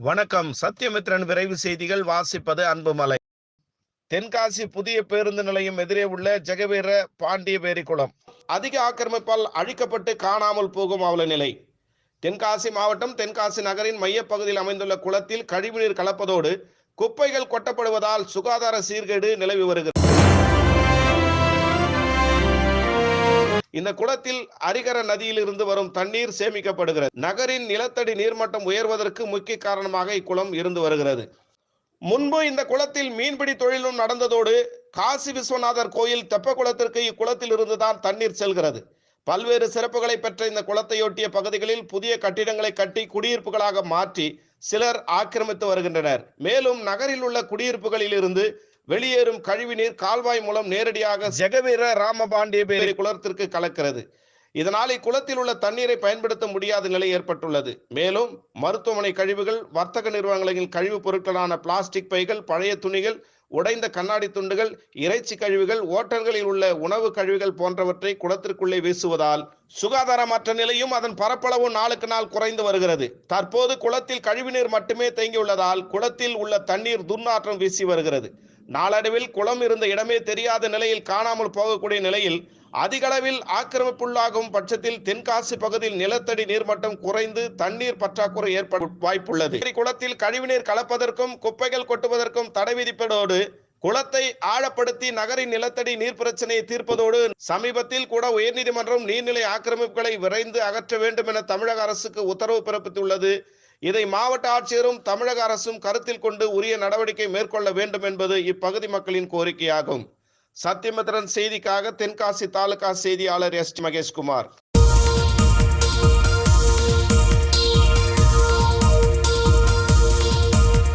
வணக்கம். சத்யமித்ரன் விரைவு செய்திகள். வாசிப்பது அன்புமலை. தென்காசி புதிய பேருந்து நிலையம் எதிரே உள்ள ஜெகவீர பாண்டியபேரி குளம் அதிக ஆக்கிரமிப்பால் அழிக்கப்பட்டு காணாமல் போகும் அவல நிலை தென்காசி மாவட்டம் தென்காசி நகரின் மையப்பகுதியில் அமைந்துள்ள குளத்தில் கழிவுநீர் கலப்பதோடு குப்பைகள் கொட்டப்படுவதால் சுகாதார சீர்கேடு நிலவி வருகிறது. இந்த குளத்தில் அரிகர நதியில் இருந்து வரும் தண்ணீர் சேமிக்கப்படுகிறது. நகரின் நிலத்தடி நீர்மட்டம் உயர்வதற்கு முக்கிய காரணமாக இக்குளம் இருந்து வருகிறது. முன்பு இந்த குளத்தில் மீன்பிடி தொழிலும் நடந்ததோடு காசி விஸ்வநாதர் கோயில் தெப்பக்குளத்திற்கு இக்குளத்தில் இருந்துதான் தண்ணீர் செல்கிறது. பல்வேறு சிறப்புகளை பெற்ற இந்த குளத்தையொட்டிய பகுதிகளில் புதிய கட்டிடங்களை கட்டி குடியிருப்புகளாக மாற்றி சிலர் ஆக்கிரமித்து வருகின்றனர். மேலும் நகரில் உள்ள குடியிருப்புகளில் இருந்து வெளியேறும் கழிவுநீர் கால்வாய் மூலம் நேரடியாக ஜெகவீர ராமபாண்டியபேரி குளத்திற்கு கலக்கிறது. இதனால் இக்குளத்தில் உள்ள தண்ணீரை பயன்படுத்த முடியாத நிலை ஏற்பட்டுள்ளது. மேலும் மருத்துவமனை கழிவுகள் வர்த்தக நிறுவனங்களின் கழிவுப் பொருட்களான பிளாஸ்டிக் பைகள் பழைய துணிகள் உடைந்த கண்ணாடி துண்டுகள் இறைச்சி கழிவுகள் ஓட்டல்களில் உள்ள உணவு கழிவுகள் போன்றவற்றை குளத்திற்குள்ளே வீசுவதால் சுகாதாரமற்ற நிலையும் அதன் பரப்பளவு நாளுக்கு நாள் குறைந்து வருகிறது. தற்போது குளத்தில் கழிவுநீர் மட்டுமே தேங்கியுள்ளதால் குளத்தில் உள்ள தண்ணீர் துர்நாற்றம் வீசி வருகிறது. நாளடைவில் குளம் இருந்த இடமே தெரியாத நிலையில் காணாமல் போகக்கூடிய நிலையில் அதிகளவில் ஆக்கிரமிப்புள்ளாகும் பட்சத்தில் தென்காசி பகுதியில் நிலத்தடி நீர்மட்டம் குறைந்து தண்ணீர் பற்றாக்குறை ஏற்பட வாய்ப்புள்ளது. குளத்தில் கழிவுநீர் கலப்பதற்கும் குப்பைகள் கொட்டுவதற்கும் தடை விதிப்பதோடு குளத்தை ஆழப்படுத்தி நகரின் நிலத்தடி நீர் பிரச்சனையை தீர்ப்பதோடு சமீபத்தில் கூட உயர்நீதிமன்றம் நீர்நிலை ஆக்கிரமிப்புகளை விரைந்து அகற்ற வேண்டும் என தமிழக அரசுக்கு உத்தரவு பிறப்பித்துள்ளது. இதை மாவட்ட ஆட்சியரும் தமிழக அரசும் கருத்தில் கொண்டு உரிய நடவடிக்கை மேற்கொள்ள வேண்டும் என்பது இப்பகுதி மக்களின் கோரிக்கையாகும். சத்தியமித்ரன் செய்திக்காக தென்காசி தாலுகா செய்தியாளர் எஸ் மகேஷ்குமார்.